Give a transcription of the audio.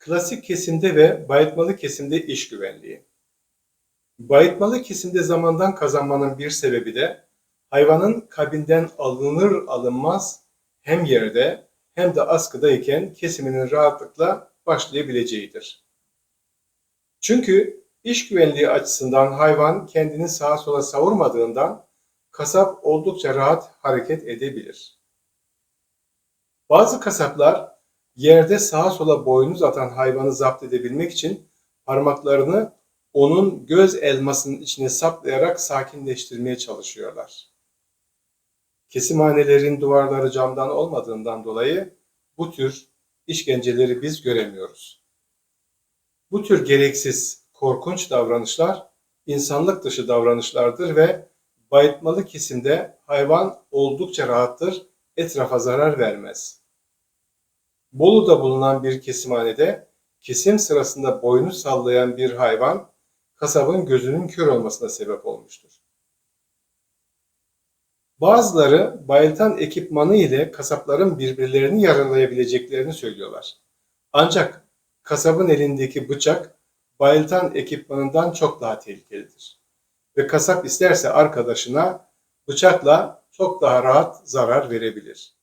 Klasik kesimde ve bayıtmalı kesimde iş güvenliği. Bayıtmalı kesimde zamandan kazanmanın bir sebebi de hayvanın kabinden alınır alınmaz hem yerde hem de askıdayken kesiminin rahatlıkla başlayabileceğidir. Çünkü iş güvenliği açısından hayvan kendini sağa sola savurmadığından kasap oldukça rahat hareket edebilir. Bazı kasaplar yerde sağa sola boynuz atan hayvanı zapt edebilmek için parmaklarını onun göz elmasının içine saplayarak sakinleştirmeye çalışıyorlar. Kesimhanelerin duvarları camdan olmadığından dolayı bu tür işkenceleri biz göremiyoruz. Bu tür gereksiz, korkunç davranışlar insanlık dışı davranışlardır ve bayıtmalı kesimde hayvan oldukça rahattır, etrafa zarar vermez. Bolu'da bulunan bir kesimhanede kesim sırasında boynu sallayan bir hayvan kasabın gözünün kör olmasına sebep olmuştur. Bazıları bayıltan ekipmanı ile kasapların birbirlerini yaralayabileceklerini söylüyorlar. Ancak kasabın elindeki bıçak bayıltan ekipmanından çok daha tehlikelidir. Ve kasap isterse arkadaşına bıçakla çok daha rahat zarar verebilir.